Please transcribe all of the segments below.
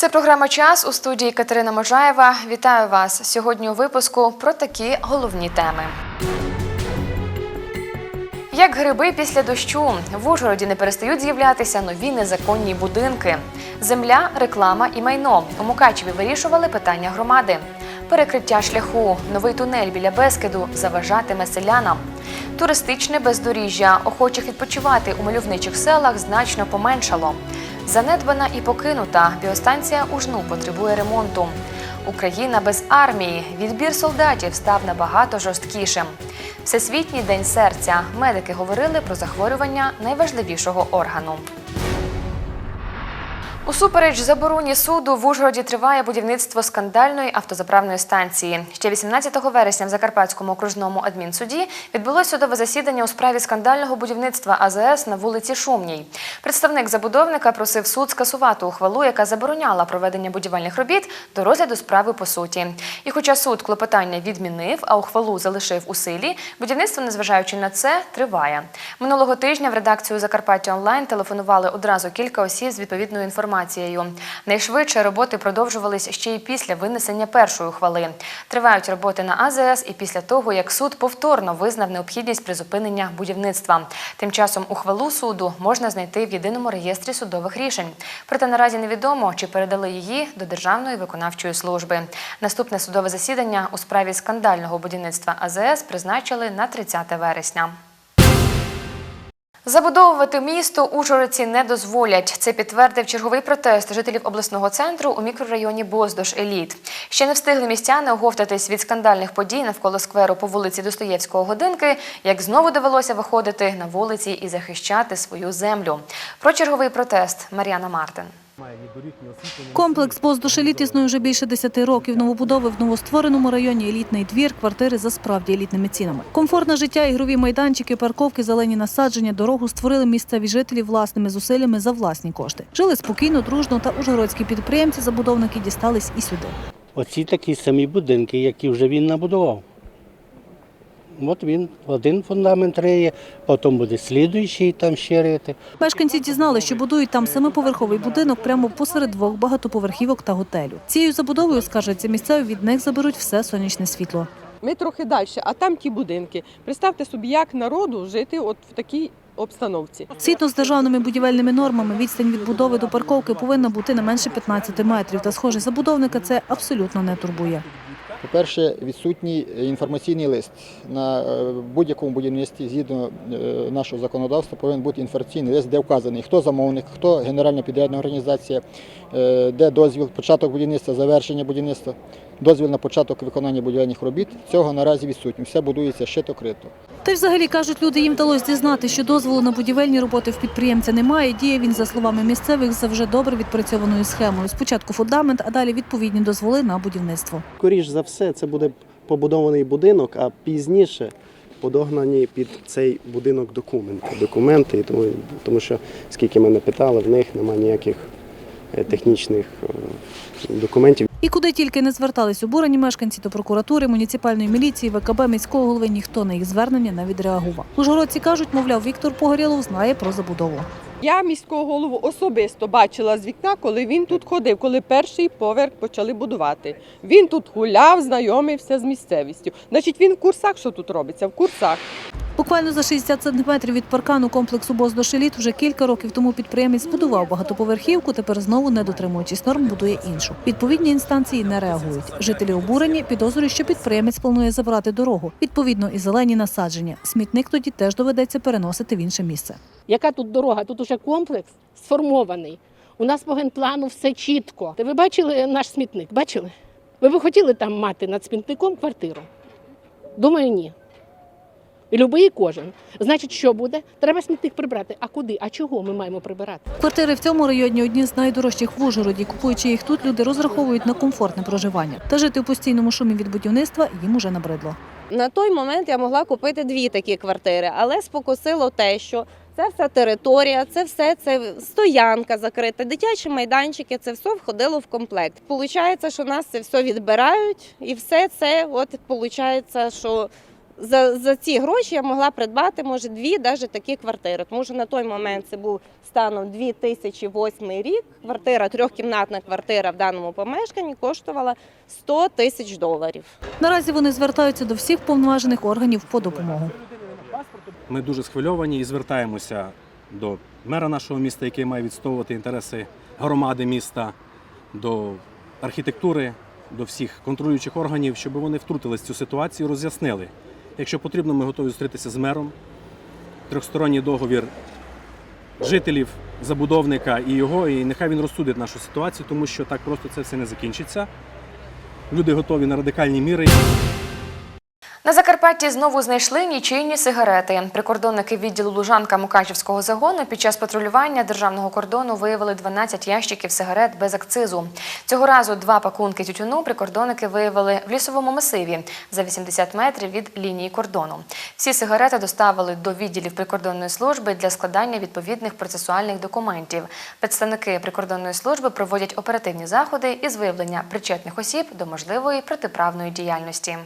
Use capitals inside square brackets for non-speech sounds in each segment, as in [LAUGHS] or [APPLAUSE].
Це програма Час у студії Катерина Можаєва. Вітаю вас сьогодні у випуску про такі головні теми. Як гриби після дощу в Ужгороді не перестають з'являтися нові незаконні будинки. Земля, реклама і майно. У Мукачеві вирішували питання громади. Перекриття шляху, новий тунель біля Бескиду заважатиме селянам. Туристичне бездоріжжя охочих відпочивати у мальовничих селах значно поменшало. Занедбана і покинута біостанція Ужну потребує ремонту. Україна без армії. Відбір солдатів став набагато жорсткішим. Всесвітній день серця. Медики говорили про захворювання найважливішого органу. Усупереч забороні суду в Ужгороді триває будівництво скандальної автозаправної станції. Ще 18 вересня в Закарпатському окружному адмінсуді відбулося судове засідання у справі скандального будівництва АЗС на вулиці Шумній. Представник забудовника просив суд скасувати ухвалу, яка забороняла проведення будівельних робіт до розгляду справи по суті. І хоча суд клопотання відмінив, а ухвалу залишив у силі, будівництво, незважаючи на це, триває. Минулого тижня в редакцію Закарпаття онлайн телефонували одразу кілька осіб з відповідною інформацією. Найшвидше роботи продовжувались ще й після винесення першої ухвали. Тривають роботи на АЗС і після того, як суд повторно визнав необхідність призупинення будівництва. Тим часом ухвалу суду можна знайти в єдиному реєстрі судових рішень. Проте наразі невідомо, чи передали її до Державної виконавчої служби. Наступне судове засідання у справі скандального будівництва АЗС призначили на 30 вересня. Забудовувати місто Ужгородці не дозволять. Це підтвердив черговий протест жителів обласного центру у мікрорайоні Боздош Еліт. Ще не встигли містяни оговтатись від скандальних подій навколо скверу по вулиці Достоєвського годинки, як знову довелося виходити на вулиці і захищати свою землю. Про черговий протест Мар'яна Мартин. Комплекс «Боздуш еліт» існує вже більше 10 років. Новобудови в новоствореному районі елітний двір, квартири за справді елітними цінами. Комфортне життя, ігрові майданчики, парковки, зелені насадження, дорогу створили місцеві жителі власними зусиллями за власні кошти. Жили спокійно, дружно та ужгородські підприємці, забудовники дістались і сюди. Оці такі самі будинки, які вже він набудував. От він один фундамент риє, потім буде слідуючий там ще рити. Мешканці дізнали, що будують там семиповерховий будинок прямо посеред двох багатоповерхівок та готелю. Цією забудовою, скаржаться місцеві, від них заберуть все сонячне світло. Ми трохи далі, а там ті будинки. Представте собі, як народу жити от в такій обстановці. Згідно з державними будівельними нормами, відстань від будови до парковки повинна бути не менше 15 метрів. Та, схоже, забудовника це абсолютно не турбує. По-перше, відсутній інформаційний лист. На е, будь-якому будівництві, згідно е, нашого законодавства, повинен бути інформаційний лист, де вказаний, хто замовник, хто генеральна підрядна організація, е, де дозвіл, початок будівництва, завершення будівництва, дозвіл на початок виконання будівельних робіт. Цього наразі відсутньо. Все будується щито-крито. Та й взагалі кажуть, люди їм вдалося дізнати, що дозволу на будівельні роботи в підприємця немає. Діє він, за словами місцевих, за вже добре відпрацьованою схемою. Спочатку фундамент, а далі відповідні дозволи на будівництво. Скоріш за все, це буде побудований будинок, а пізніше подогнані під цей будинок документи. Документи, і тому, тому що, скільки мене питали, в них немає ніяких технічних е, документів. І куди тільки не звертались обурені мешканці до прокуратури, муніципальної міліції, ВКБ, міського голови, ніхто на їх звернення не відреагував. Ужгородці кажуть, мовляв, Віктор Погорєлов знає про забудову. Я міського голову особисто бачила з вікна, коли він тут ходив, коли перший поверх почали будувати. Він тут гуляв, знайомився з місцевістю. Значить, він в курсах, що тут робиться, в курсах. Буквально за 60 сантиметрів від паркану комплексу Боздошеліт вже кілька років тому підприємець збудував багатоповерхівку, тепер знову не дотримуючись норм, будує іншу. Відповідні інстанції не реагують. Жителі обурені підозрюють, що підприємець планує забрати дорогу. Відповідно, і зелені насадження. Смітник тоді теж доведеться переносити в інше місце. Яка тут дорога? Тут уже комплекс сформований. У нас по генплану все чітко. Ви бачили наш смітник? Бачили? Ви б хотіли там мати над смітником квартиру? Думаю, ні. Любий кожен. Значить, що буде? Треба смітник прибрати. А куди? А чого ми маємо прибирати? Квартири в цьому районі одні з найдорожчих в Ужгороді. Купуючи їх тут, люди розраховують на комфортне проживання. Та жити у постійному шумі від будівництва їм уже набридло. На той момент я могла купити дві такі квартири, але спокусило те, що це вся територія, це все це стоянка закрита, дитячі майданчики, це все входило в комплект. Получається, що нас це все відбирають, і все це, от получається, що за, за ці гроші я могла придбати, може, дві навіть такі квартири. Тому що на той момент це був станом 2008 рік. Квартира, трьохкімнатна квартира в даному помешканні коштувала 100 тисяч доларів. Наразі вони звертаються до всіх повноважених органів по допомогу. Ми дуже схвильовані і звертаємося до мера нашого міста, який має відстоювати інтереси громади міста, до архітектури, до всіх контролюючих органів, щоб вони втрутились в цю ситуацію, роз'яснили. Якщо потрібно, ми готові зустрітися з мером. Трьохсторонній договір жителів, забудовника і його, і нехай він розсудить нашу ситуацію, тому що так просто це все не закінчиться. Люди готові на радикальні міри. На Закарпатті знову знайшли нічийні сигарети. Прикордонники відділу Лужанка Мукачівського загону під час патрулювання державного кордону виявили 12 ящиків сигарет без акцизу. Цього разу два пакунки тютюну прикордонники виявили в лісовому масиві за 80 метрів від лінії кордону. Всі сигарети доставили до відділів прикордонної служби для складання відповідних процесуальних документів. Представники прикордонної служби проводять оперативні заходи із виявлення причетних осіб до можливої протиправної діяльності.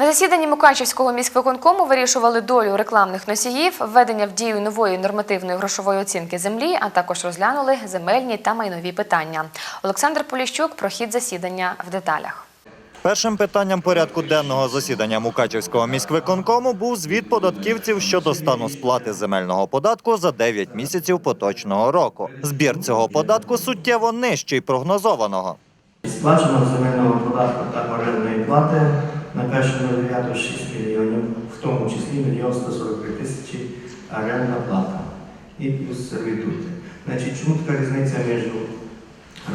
На засіданні Мукачівського міськвиконкому вирішували долю рекламних носіїв, введення в дію нової нормативної грошової оцінки землі, а також розглянули земельні та майнові питання. Олександр Поліщук про хід засідання в деталях. Першим питанням порядку денного засідання Мукачівського міськвиконкому був звіт податківців щодо стану сплати земельного податку за 9 місяців поточного року. Збір цього податку суттєво нижчий прогнозованого. Сплачено земельного податку та орендної плати 1.09 6 мільйонів, в тому числі 1 143 тисячі орендна плата і плюс сервітути. Значить, чому така різниця між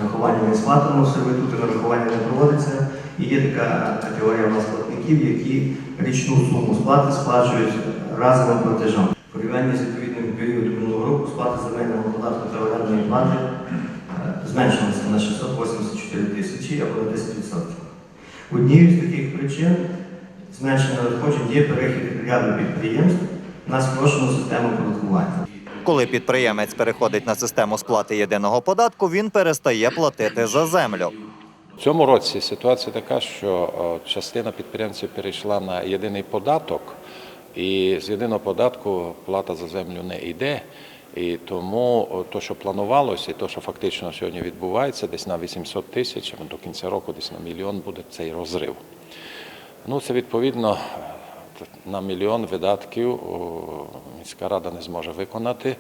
рахуванням і сплатами? Сервітути нарахування не проводиться. І є така категорія у платників, які річну суму сплати сплачують разовим платежом. В порівнянні з відповідним періодом минулого року сплата земельного податку та орендної плати е, зменшилася на 684 тисячі або на 10%. Однією з таких причин зменшення надходжень є перехід ряду підприємств на спрощену систему податкування. Коли підприємець переходить на систему сплати єдиного податку, він перестає платити за землю. В цьому році ситуація така, що е, частина підприємців перейшла на єдиний податок, і з єдиного податку плата за землю не йде. І тому то, що планувалося, і то, що фактично сьогодні відбувається, десь на 800 тисяч, до кінця року десь на мільйон буде цей розрив. Ну, це відповідно на мільйон видатків міська рада не зможе виконати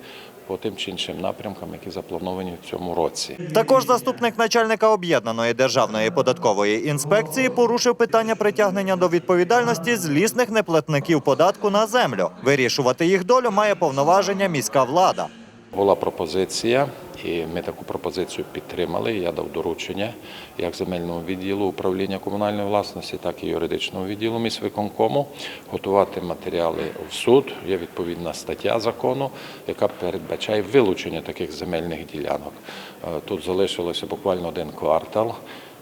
по тим чи іншим напрямкам, які заплановані в цьому році. Також заступник начальника об'єднаної державної податкової інспекції порушив питання притягнення до відповідальності злісних неплатників податку на землю. Вирішувати їх долю має повноваження міська влада. Була пропозиція, і ми таку пропозицію підтримали. Я дав доручення як земельному відділу управління комунальної власності, так і юридичному відділу міськвиконкому готувати матеріали в суд. Є відповідна стаття закону, яка передбачає вилучення таких земельних ділянок. Е, Тут залишилося буквально один квартал.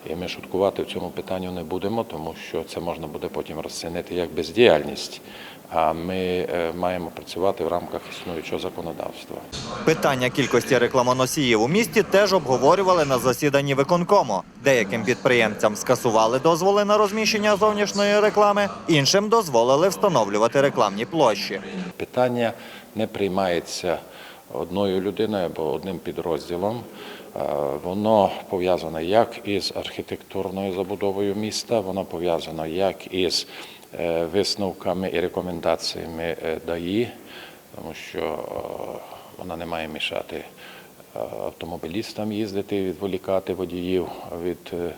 І ми шуткувати в цьому питанню не будемо, тому що це можна буде потім розцінити як бездіяльність. А ми е, маємо працювати в рамках існуючого законодавства. Питання кількості рекламоносіїв у місті теж обговорювали на засіданні виконкому. Деяким підприємцям скасували дозволи на розміщення зовнішньої реклами, іншим дозволили встановлювати рекламні площі. Питання не приймається одною людиною або одним підрозділом. Е, Воно пов'язане як із архітектурною забудовою міста, воно пов'язано як із висновками і рекомендаціями е, ДАІ, тому що е, вона не має мішати е, автомобілістам їздити, відволікати водіїв від е, е,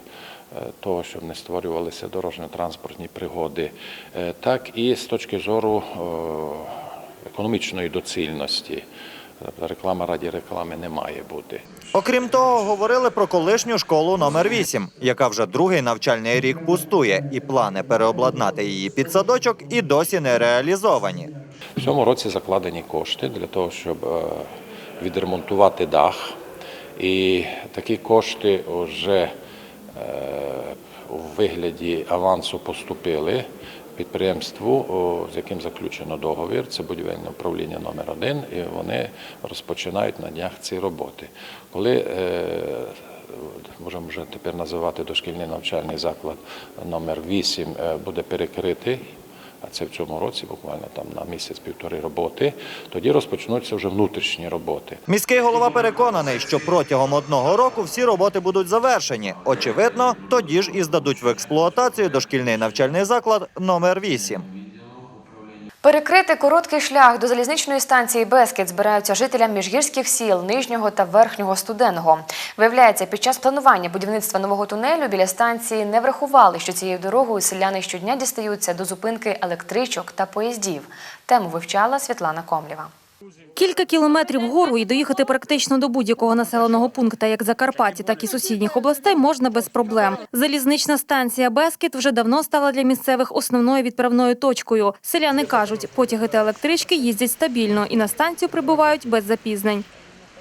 того, щоб не створювалися дорожньо-транспортні пригоди, Е, так і з точки зору е, економічної доцільності. Тобто Реклама раді реклами не має бути. Окрім того, говорили про колишню школу номер 8 яка вже другий навчальний рік пустує, і плани переобладнати її під садочок і досі не реалізовані. В цьому році закладені кошти для того, щоб е, відремонтувати дах. І такі кошти вже е, у вигляді авансу поступили підприємству, з яким заключено договір. Це будівельне управління номер 1 і вони розпочинають на днях ці роботи. Коли е, можемо вже тепер називати дошкільний навчальний заклад номер 8, е, буде перекритий. А це в цьому році, буквально там на місяць-півтори роботи. Тоді розпочнуться вже внутрішні роботи. Міський голова переконаний, що протягом одного року всі роботи будуть завершені. Очевидно, тоді ж і здадуть в експлуатацію дошкільний навчальний заклад номер 8. Перекрити короткий шлях до залізничної станції Бескет збираються жителям міжгірських сіл Нижнього та Верхнього Студенного. Виявляється, під час планування будівництва нового тунелю біля станції не врахували, що цією дорогою селяни щодня дістаються до зупинки електричок та поїздів. Тему вивчала Світлана Комлєва. Кілька кілометрів гору і доїхати практично до будь-якого населеного пункту, як Закарпатті, так і сусідніх областей, можна без проблем. Залізнична станція Бескіт вже давно стала для місцевих основною відправною точкою. Селяни кажуть, потяги та електрички їздять стабільно і на станцію прибувають без запізнень.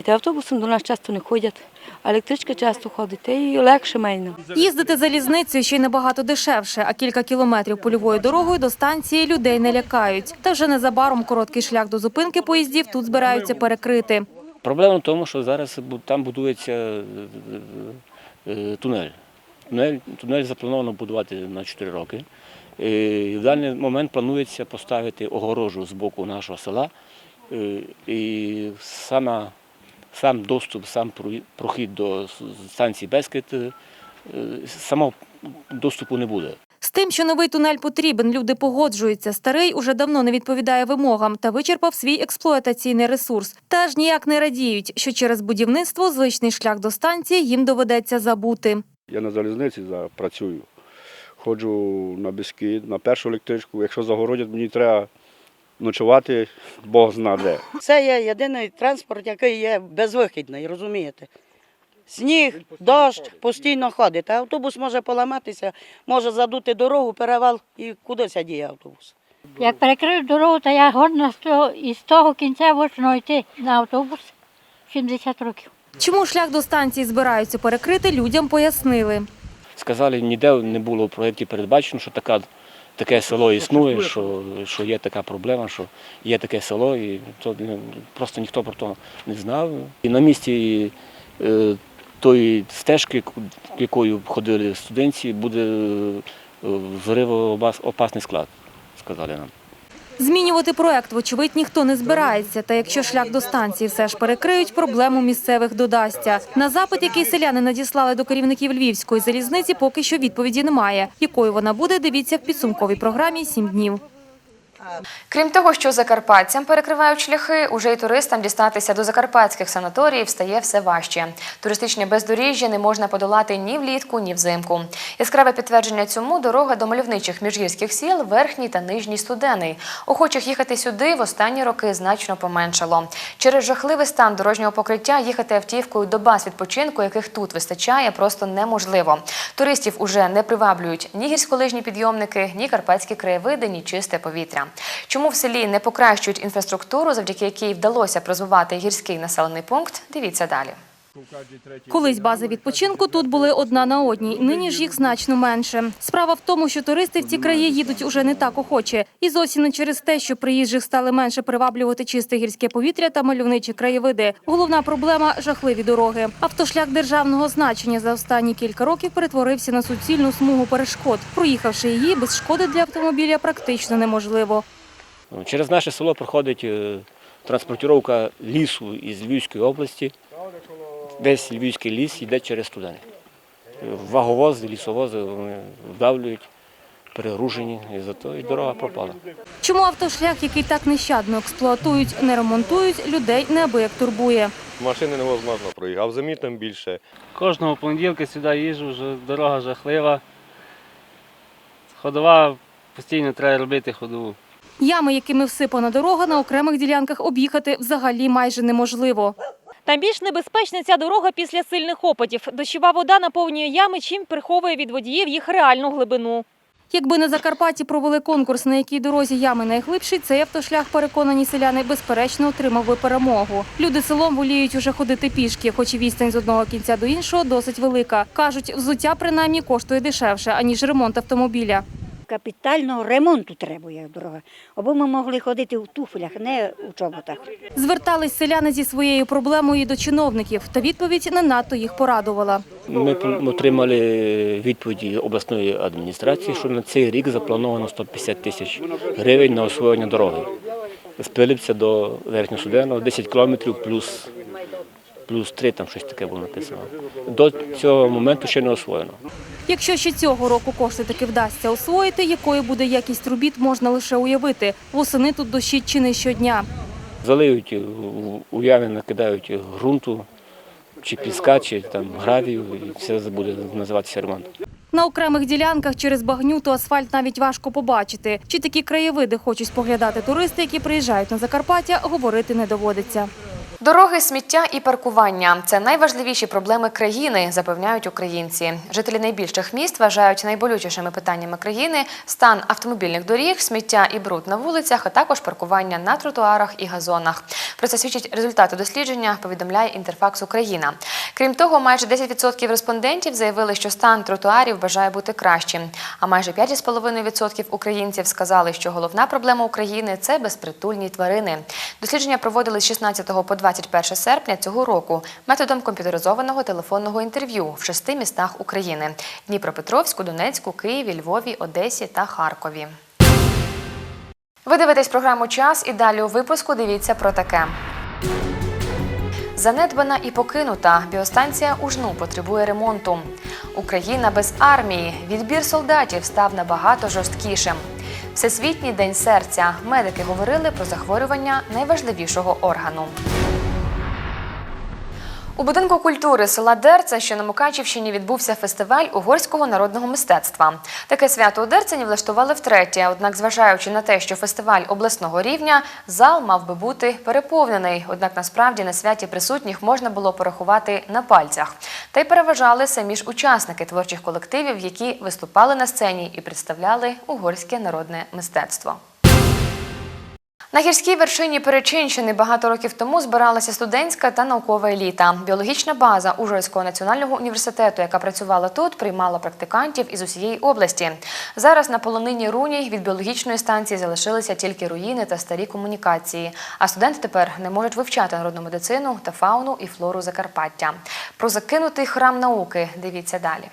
Автобусом до нас часто не ходять, а електричка часто ходить, та й легше майно. Їздити залізницею ще й набагато дешевше, а кілька кілометрів польовою дорогою до станції людей не лякають. Та вже незабаром короткий шлях до зупинки поїздів тут збираються перекрити. Проблема в тому, що зараз там будується е, е, тунель. Тунель, тунель заплановано будувати на 4 роки. Е, І в даний момент планується поставити огорожу з боку нашого села. Е, І сама, сам доступ, сам про- прохід до станції Бескет, е, самого доступу не буде. З тим, що новий тунель потрібен, люди погоджуються. Старий уже давно не відповідає вимогам та вичерпав свій експлуатаційний ресурс. Та ж ніяк не радіють, що через будівництво звичний шлях до станції їм доведеться забути. Я на залізниці за- працюю. Ходжу на Бескид, на першу електричку. Якщо загородять, мені треба ночувати, Бог зна де. Це є єдиний транспорт, який є безвихідний, розумієте? Сніг, дощ постійно ходить, а автобус може поламатися, може задути дорогу, перевал і кудись діє автобус. Як перекриють дорогу, то я годна з того, того кінця вочно йти на автобус 70 років. Чому шлях до станції збираються перекрити, людям пояснили. Сказали, ніде не було в проєкті передбачено, що така, таке село існує, що, що є така проблема, що є таке село, і то просто ніхто про то не знав. І на місці е, тої стежки, якою ходили студенці, буде е, взривоопасний склад, сказали нам. Змінювати проект, вочевидь, ніхто не збирається. Та якщо шлях до станції все ж перекриють, проблему місцевих додасться. На запит, який селяни надіслали до керівників львівської залізниці, поки що відповіді немає. Якою вона буде, дивіться в підсумковій програмі «Сім днів. Крім того, що закарпатцям перекривають шляхи, уже й туристам дістатися до закарпатських санаторіїв стає все важче. Туристичне бездоріжжя не можна подолати ні влітку, ні взимку. Яскраве підтвердження цьому дорога до мальовничих міжгірських сіл Верхній та Нижній Студений. Охочих їхати сюди в останні роки значно поменшало. Через жахливий стан дорожнього покриття їхати автівкою до баз відпочинку, яких тут вистачає, просто неможливо. Туристів уже не приваблюють ні гірськолижні підйомники, ні карпатські краєвиди, ні чисте повітря. Чому в селі не покращують інфраструктуру, завдяки якій вдалося б гірський населений пункт? Дивіться далі. Колись бази відпочинку тут були одна на одній, нині ж їх значно менше. Справа в тому, що туристи в ці краї їдуть уже не так охоче. І зовсім не через те, що приїжджих стали менше приваблювати чисте гірське повітря та мальовничі краєвиди. Головна проблема жахливі дороги. Автошлях державного значення за останні кілька років перетворився на суцільну смугу перешкод. Проїхавши її без шкоди для автомобіля практично неможливо. Через наше село проходить е, транспортировка лісу із Львівської області. Весь львівський ліс йде через студени. Ваговози, лісовози вони вдавлюють, перегружені, і зато і дорога пропала. Чому автошлях, який так нещадно експлуатують, не ремонтують, людей неабияк турбує. Машини невозможно проїхати, а в зимі там більше. Кожного понеділка сюди їжджу, вже дорога жахлива. Ходова постійно треба робити ходову. Ями, якими всипана дорога, на окремих ділянках об'їхати взагалі майже неможливо. Та більш небезпечна ця дорога після сильних опадів. Дощова вода наповнює ями, чим приховує від водіїв їх реальну глибину. Якби на Закарпатті провели конкурс, на якій дорозі ями найглибші, цей автошлях, переконані селяни, безперечно отримав би перемогу. Люди селом воліють уже ходити пішки, хоч і відстань з одного кінця до іншого досить велика. Кажуть, взуття принаймні коштує дешевше, аніж ремонт автомобіля. Капітального ремонту требує дорога, аби ми могли ходити в туфлях, не у чоботах. Звертались селяни зі своєю проблемою до чиновників, та відповідь не надто їх порадувала. Ми отримали відповіді обласної адміністрації, що на цей рік заплановано 150 тисяч гривень на освоєння дороги. З Пилипця до Верхньосуденного 10 кілометрів плюс, плюс 3, там щось таке було написано. До цього моменту ще не освоєно. Якщо ще цього року кошти таки вдасться освоїти, якою буде якість робіт, можна лише уявити. Восени тут дощить чи не щодня. Залиють у- у ями, накидають ґрунту, чи піска, чи там гравію, і все буде називатися ремонт. На окремих ділянках через багнюту асфальт навіть важко побачити. Чи такі краєвиди хочуть споглядати туристи, які приїжджають на Закарпаття, говорити не доводиться. Дороги, сміття і паркування це найважливіші проблеми країни, запевняють українці. Жителі найбільших міст вважають найболючішими питаннями країни стан автомобільних доріг, сміття і бруд на вулицях, а також паркування на тротуарах і газонах. Про це свідчать результати дослідження. Повідомляє Інтерфакс Україна. Крім того, майже 10% респондентів заявили, що стан тротуарів бажає бути кращим. А майже 5,5% українців сказали, що головна проблема України це безпритульні тварини. Дослідження проводили з 16 по 21 серпня цього року методом комп'ютеризованого телефонного інтерв'ю в шести містах України: Дніпропетровську, Донецьку, Києві, Львові, Одесі та Харкові. Ви дивитесь програму Час і далі у випуску дивіться про таке. Занедбана і покинута біостанція Ужну потребує ремонту. Україна без армії. Відбір солдатів став набагато жорсткішим. Всесвітній день серця. Медики говорили про захворювання найважливішого органу. У будинку культури села Дерця, що на Мукачівщині, відбувся фестиваль угорського народного мистецтва. Таке свято у Дерцені влаштували втретє. Однак, зважаючи на те, що фестиваль обласного рівня, зал мав би бути переповнений. Однак насправді на святі присутніх можна було порахувати на пальцях. Та й переважали самі ж учасники творчих колективів, які виступали на сцені і представляли угорське народне мистецтво. На гірській вершині Перечинщини багато років тому збиралася студентська та наукова еліта. Біологічна база Ужгородського національного університету, яка працювала тут, приймала практикантів із усієї області. Зараз на полонині Руній від біологічної станції залишилися тільки руїни та старі комунікації. А студенти тепер не можуть вивчати народну медицину та фауну і флору Закарпаття. Про закинутий храм науки дивіться далі.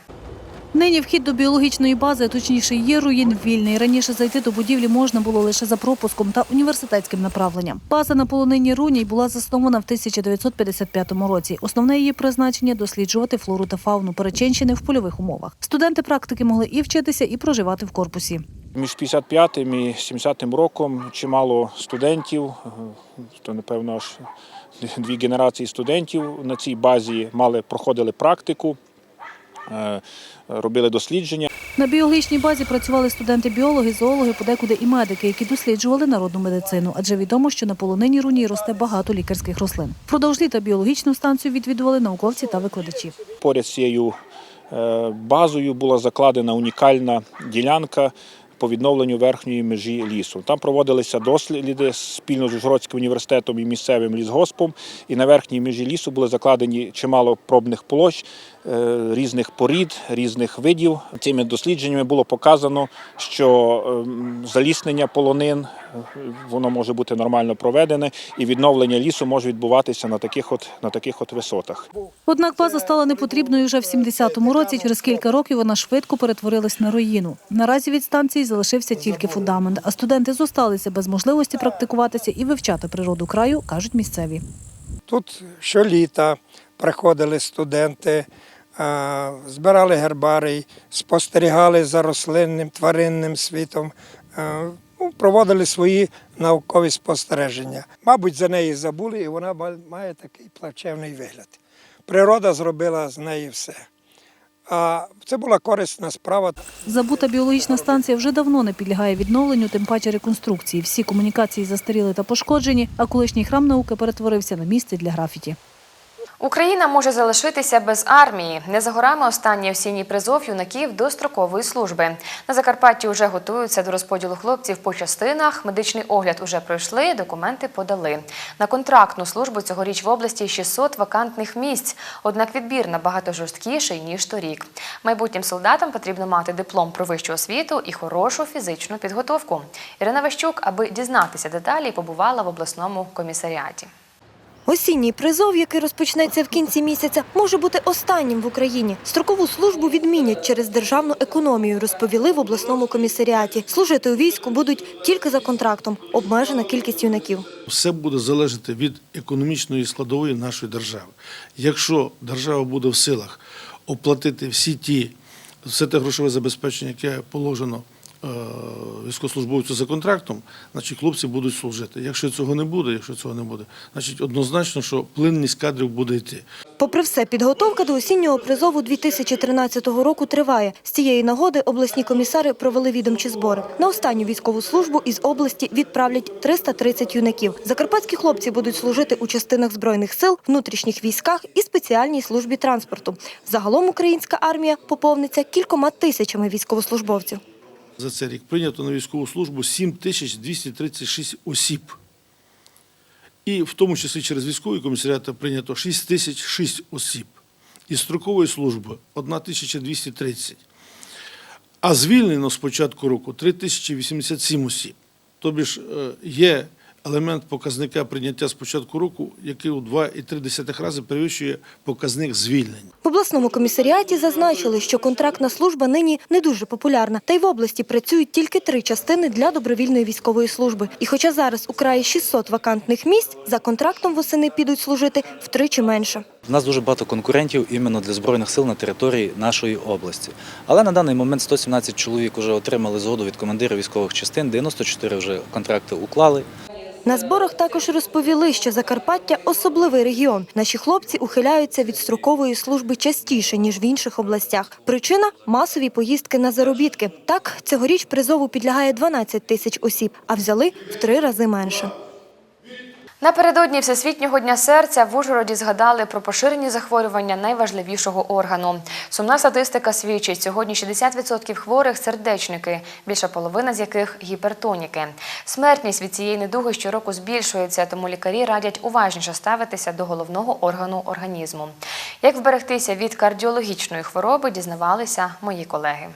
Нині вхід до біологічної бази, точніше її руїн вільний. Раніше зайти до будівлі можна було лише за пропуском та університетським направленням. База на полонині Руній була заснована в 1955 році. Основне її призначення досліджувати флору та фауну Перечинщини в польових умовах. Студенти практики могли і вчитися, і проживати в корпусі. Між 55 і 70 роком чимало студентів, то напевно аж дві генерації студентів на цій базі мали проходили практику, е, робили дослідження. На біологічній базі працювали студенти-біологи, зоологи, подекуди і медики, які досліджували народну медицину. Адже відомо, що на полонині руні росте багато лікарських рослин. Впродовж літа біологічну станцію відвідували науковці та викладачі. Поряд з цією е, базою була закладена унікальна ділянка по відновленню верхньої межі лісу. Там проводилися досліди спільно з Ужгородським університетом і місцевим лісгоспом. І на верхній межі лісу були закладені чимало пробних площ різних порід, різних видів. Цими дослідженнями було показано, що ем, заліснення полонин е, воно може бути нормально проведене, і відновлення лісу може відбуватися на таких от на таких от висотах. Однак база стала непотрібною вже в 70-му році. Через кілька років вона швидко перетворилась на руїну. Наразі від станції залишився тільки фундамент, а студенти зосталися без можливості практикуватися і вивчати природу краю, кажуть місцеві. Тут щоліта приходили студенти, збирали гербарій, спостерігали за рослинним тваринним світом, ну, проводили свої наукові спостереження. Мабуть, за неї забули, і вона має такий плачевний вигляд. Природа зробила з неї все. А це була корисна справа. Забута біологічна станція вже давно не підлягає відновленню, тим паче реконструкції. Всі комунікації застаріли та пошкоджені, а колишній храм науки перетворився на місце для графіті. Україна може залишитися без армії. Не за горами останній осінній призов юнаків до строкової служби. На Закарпатті вже готуються до розподілу хлопців по частинах. Медичний огляд уже пройшли, документи подали. На контрактну службу цьогоріч в області 600 вакантних місць. Однак відбір набагато жорсткіший ніж торік. Майбутнім солдатам потрібно мати диплом про вищу освіту і хорошу фізичну підготовку. Ірина Ващук, аби дізнатися деталі, побувала в обласному комісаріаті. Осінній призов, який розпочнеться в кінці місяця, може бути останнім в Україні. Строкову службу відмінять через державну економію, розповіли в обласному комісаріаті. Служити у війську будуть тільки за контрактом, обмежена кількість юнаків. Все буде залежати від економічної складової нашої держави. Якщо держава буде в силах оплатити всі ті, все те грошове забезпечення, яке положено військовослужбовцю за контрактом, значить хлопці будуть служити. Якщо цього не буде, якщо цього не буде, значить однозначно, що плинність кадрів буде йти. Попри все, підготовка до осіннього призову 2013 року триває. З цієї нагоди обласні комісари провели відомчі збори. На останню військову службу із області відправлять 330 юнаків. Закарпатські хлопці будуть служити у частинах збройних сил, внутрішніх військах і спеціальній службі транспорту. Загалом українська армія поповниться кількома тисячами військовослужбовців. За цей рік прийнято на військову службу 7236 осіб. І в тому числі через військові комісаріати прийнято 6006 осіб. Із строкової служби 1230. А звільнено з початку року 3087 осіб. Тобі ж е, є елемент показника прийняття з початку року, який у 2,3 рази перевищує показник звільнень. В обласному комісаріаті зазначили, що контрактна служба нині не дуже популярна, та й в області працюють тільки три частини для добровільної військової служби. І хоча зараз у краї 600 вакантних місць, за контрактом восени підуть служити втричі менше. У нас дуже багато конкурентів іменно для збройних сил на території нашої області. Але на даний момент 117 чоловік вже отримали згоду від командирів військових частин, 94 вже контракти уклали. На зборах також розповіли, що Закарпаття особливий регіон. Наші хлопці ухиляються від строкової служби частіше ніж в інших областях. Причина масові поїздки на заробітки. Так цьогоріч призову підлягає 12 тисяч осіб, а взяли в три рази менше. Напередодні Всесвітнього дня серця в Ужгороді згадали про поширені захворювання найважливішого органу. Сумна статистика свідчить, сьогодні 60% хворих сердечники, більша половина з яких гіпертоніки. Смертність від цієї недуги щороку збільшується, тому лікарі радять уважніше ставитися до головного органу організму. Як вберегтися від кардіологічної хвороби, дізнавалися мої колеги.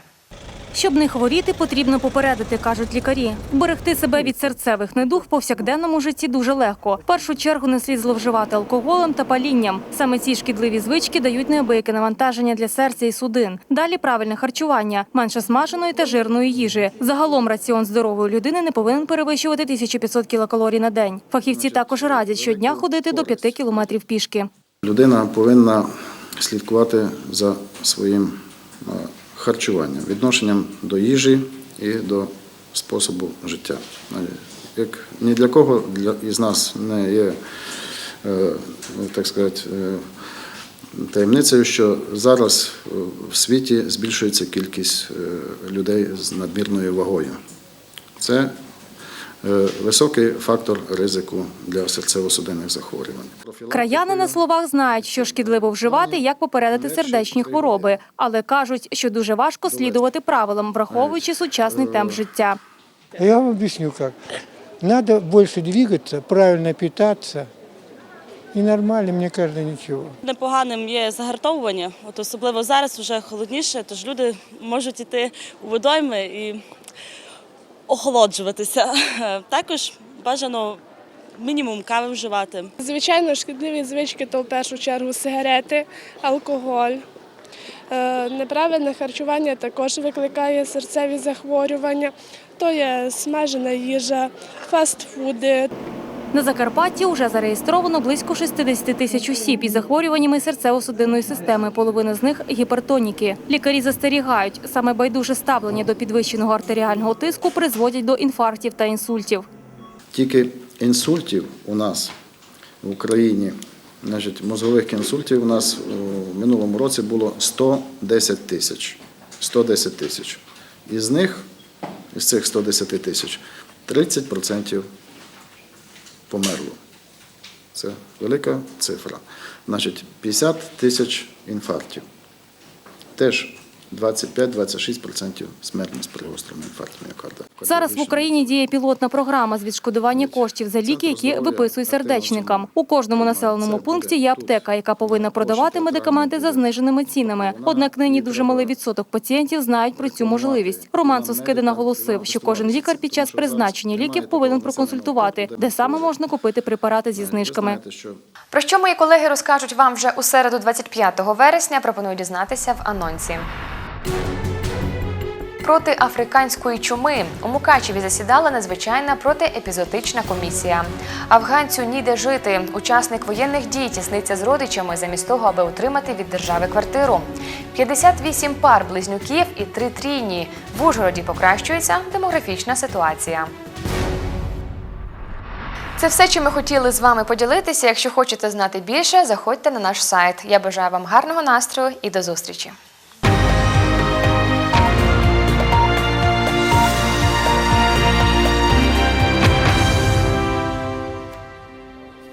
Щоб не хворіти, потрібно попередити, кажуть лікарі. Берегти себе від серцевих недуг в повсякденному житті дуже легко. В першу чергу не слід зловживати алкоголем та палінням. Саме ці шкідливі звички дають неабияке навантаження для серця і судин. Далі правильне харчування, менше смаженої та жирної їжі. Загалом раціон здорової людини не повинен перевищувати 1500 кілокалорій на день. Фахівці також радять щодня ходити до 5 кілометрів пішки. Людина повинна слідкувати за своїм харчуванням, відношенням до їжі і до способу життя. Е, Як ні для кого для, із нас не є, е, так сказати, е, таємницею, що зараз в світі збільшується кількість людей з надмірною вагою. Це високий фактор ризику для серцево-судинних захворювань. Краяни на словах знають, що шкідливо вживати, як попередити сердечні хвороби, але кажуть, що дуже важко слідувати правилам, враховуючи сучасний темп життя. Я вам объясню как. Надо больше двигаться, правильно питаться. И нормально, мне кажется, ничего. Непоганим є загартовування, от особливо зараз вже холодніше, тож люди можуть іти у водойми і охолоджуватися. [LAUGHS] Також бажано мінімум кави вживати. Звичайно, шкідливі звички то в першу чергу сигарети, алкоголь. Е, Неправильне харчування також викликає серцеві захворювання. То є смажена їжа, фастфуди. На Закарпатті вже зареєстровано близько 60 тисяч осіб із захворюваннями серцево-судинної системи. Половина з них гіпертоніки. Лікарі застерігають, саме байдуже ставлення до підвищеного артеріального тиску призводять до інфарктів та інсультів. Тільки інсультів у нас в Україні, значить, мозгових інсультів у нас у минулому році було 110 тисяч. 110 тисяч. Із них, із цих 110 тисяч, 30% померло. Це велика цифра. Значить, 50 тисяч інфарктів. Теж 25-26% смертність при гострому інфаркті міокарда. Зараз в Україні діє пілотна програма з відшкодування коштів за ліки, які виписують сердечникам. У кожному населеному пункті є аптека, яка повинна продавати медикаменти за зниженими цінами. Однак нині дуже малий відсоток пацієнтів знають про цю можливість. Роман Соскиди наголосив, що кожен лікар під час призначення ліків повинен проконсультувати, де саме можна купити препарати зі знижками. Про що мої колеги розкажуть вам вже у середу 25 вересня, пропоную дізнатися в анонсі. Проти африканської чуми у Мукачеві засідала надзвичайна протиепізотична комісія. Афганцю ніде жити. Учасник воєнних дій тісниться з родичами замість того, аби отримати від держави квартиру. 58 пар близнюків і три трійні. В Ужгороді покращується демографічна ситуація. Це все, чим ми хотіли з вами поділитися. Якщо хочете знати більше, заходьте на наш сайт. Я бажаю вам гарного настрою і до зустрічі.